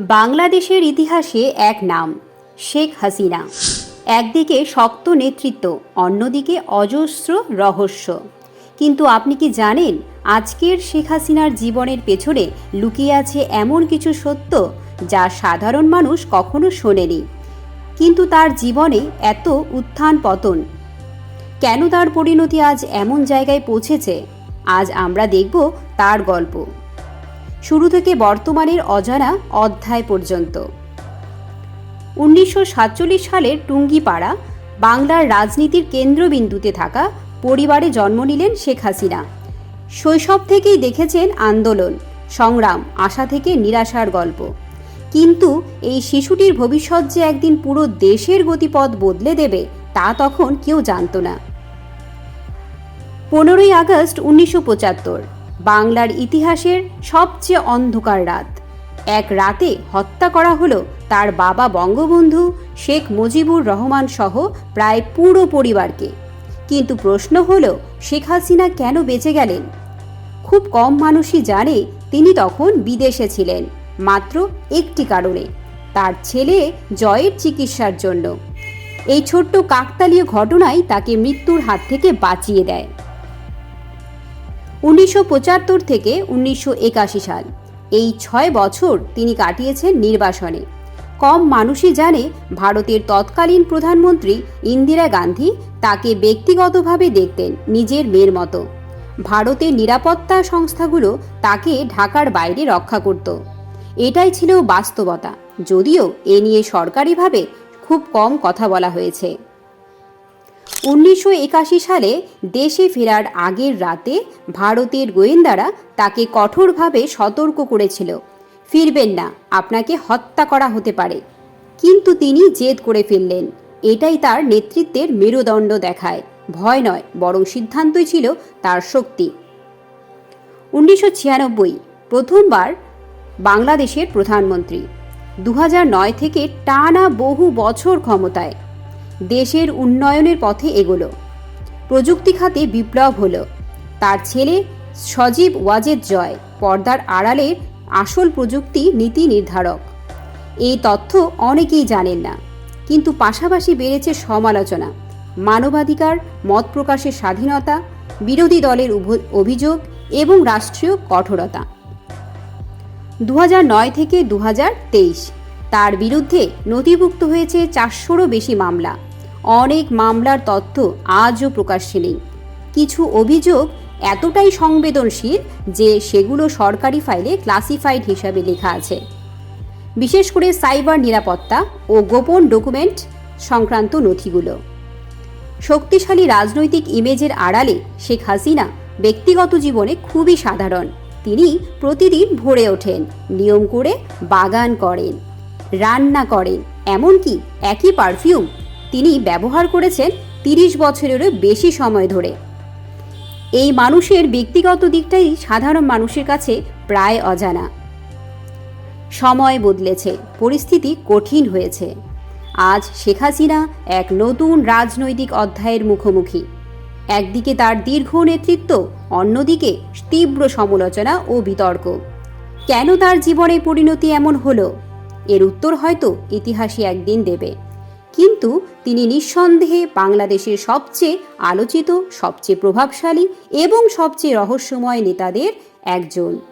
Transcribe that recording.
বাংলাদেশের ইতিহাসে এক নাম, শেখ হাসিনা। একদিকে শক্ত নেতৃত্ব, অন্যদিকে অজস্র রহস্য। কিন্তু আপনি কি জানেন আজকের শেখ হাসিনার জীবনের পেছনে লুকিয়ে আছে এমন কিছু সত্য যা সাধারণ মানুষ কখনো শোনেনি? কিন্তু তার জীবনে এত উত্থান পতন। কেন তার পরিণতি আজ এমন জায়গায় পৌঁছেছে? আজ আমরা দেখব তার গল্প। শুরু থেকে বর্তমানের অজানা অধ্যায় পর্যন্ত। উনিশশো সাতচল্লিশ সালের টুঙ্গিপাড়া, বাংলার রাজনীতির কেন্দ্রবিন্দুতে থাকা পরিবারে জন্ম নিলেন শেখ হাসিনা। শৈশব থেকেই দেখেছেন আন্দোলন, সংগ্রাম, আশা থেকে নিরাশার গল্প। কিন্তু এই শিশুটির ভবিষ্যৎ যে একদিন পুরো দেশের গতিপথ বদলে দেবে, তা তখন কেউ জানত না। পনেরোই আগস্ট উনিশশো পঁচাত্তর বাংলার ইতিহাসের সবচেয়ে অন্ধকার রাত। এক রাতে হত্যা করা হলো তার বাবা বঙ্গবন্ধু শেখ মুজিবুর রহমান সহ প্রায় পুরো পরিবারকে। কিন্তু প্রশ্ন হলো, শেখ হাসিনা কেন বেঁচে গেলেন? খুব কম মানুষই জানে তিনি তখন বিদেশে ছিলেন, মাত্র একটি কারণে, তার ছেলে জয়ের চিকিৎসার জন্য। এই ছোট্ট কাকতালীয় ঘটনাই তাকে মৃত্যুর হাত থেকে বাঁচিয়ে দেয়। উনিশশো পঁচাত্তর থেকে উনিশশো একাশি সাল। এই ছয় বছর তিনি কাটিয়েছেন নির্বাসনে। কম মানুষই জানে ভারতের তৎকালীন প্রধানমন্ত্রী ইন্দিরা গান্ধী তাকে ব্যক্তিগতভাবে দেখতেন নিজের মেয়ের মতো। ভারতের নিরাপত্তা সংস্থাগুলো তাকে ঢাকার বাইরে রক্ষা করত। এটাই ছিল বাস্তবতা। যদিও এ নিয়ে সরকারিভাবে খুব কম কথা বলা হয়েছে। উনিশশো একাশি সালে দেশে ফেরার আগের রাতে ভারতের গোয়েন্দারা তাকে কঠোরভাবে সতর্ক করেছিল। ফিরবেন না, আপনাকে হত্যা করা হতে পারে। কিন্তু তিনি জেদ করে ফেললেন। এটাই তার নেতৃত্বের মেরুদণ্ড দেখায়। ভয় নয়, বরং সিদ্ধান্তই ছিল তার শক্তি। উনিশশো ছিয়ানব্বই, প্রথমবার বাংলাদেশের প্রধানমন্ত্রী। দু থেকে টানা বহু বছর ক্ষমতায়। দেশের উন্নয়নের পথে এগোলো। প্রযুক্তি খাতে বিপ্লব হলো। তার ছেলে সজীব ওয়াজেদ জয় পর্দার আড়ালের আসল প্রযুক্তি নীতি নির্ধারক। এই তথ্য অনেকেই জানেন না, কিন্তু পাশাপাশি বেড়েছে সমালোচনা, মানবাধিকার, মত প্রকাশের স্বাধীনতা, বিরোধী দলের অভিযোগ এবং রাষ্ট্রীয় কঠোরতা। দু থেকে দু হাজার তেইশ তার বিরুদ্ধে নথিভুক্ত হয়েছে চারশোরও বেশি মামলা। অনেক মামলার তথ্য আজও প্রকাশ্যে নেই কিছু অভিযোগ এতটাই সংবেদনশীল যে সেগুলো সরকারি ফাইলে ক্লাসিফাইড হিসাবে লেখা আছে। বিশেষ করে সাইবার নিরাপত্তা ও গোপন ডকুমেন্ট সংক্রান্ত নথিগুলো। শক্তিশালী রাজনৈতিক ইমেজের আড়ালে শেখ হাসিনা ব্যক্তিগত জীবনে খুবই সাধারণ। তিনি প্রতিদিন ভরে ওঠেন, নিয়ম করে বাগান করেন, রান্না করেন, এমনকি একই পারফিউম তিনি ব্যবহার করেছেন তিরিশ বছরেরও বেশি সময় ধরে। এই মানুষের ব্যক্তিগত দিকটাই সাধারণ মানুষের কাছে প্রায় অজানা। সময় বদলেছে, পরিস্থিতি কঠিন হয়েছে। আজ শেখ হাসিনা এক নতুন রাজনৈতিক অধ্যায়ের মুখোমুখি। একদিকে তার দীর্ঘ নেতৃত্ব, অন্যদিকে তীব্র সমালোচনা ও বিতর্ক। কেন তার জীবনে পরিণতি এমন হলো? এর উত্তর হয়তো ইতিহাসই একদিন দেবে। কিন্তু তিনি নিঃসন্দেহে বাংলাদেশের সবচেয়ে আলোচিত সবচেয়ে প্রভাবশালী এবং সবচেয়ে রহস্যময় নেতাদের একজন।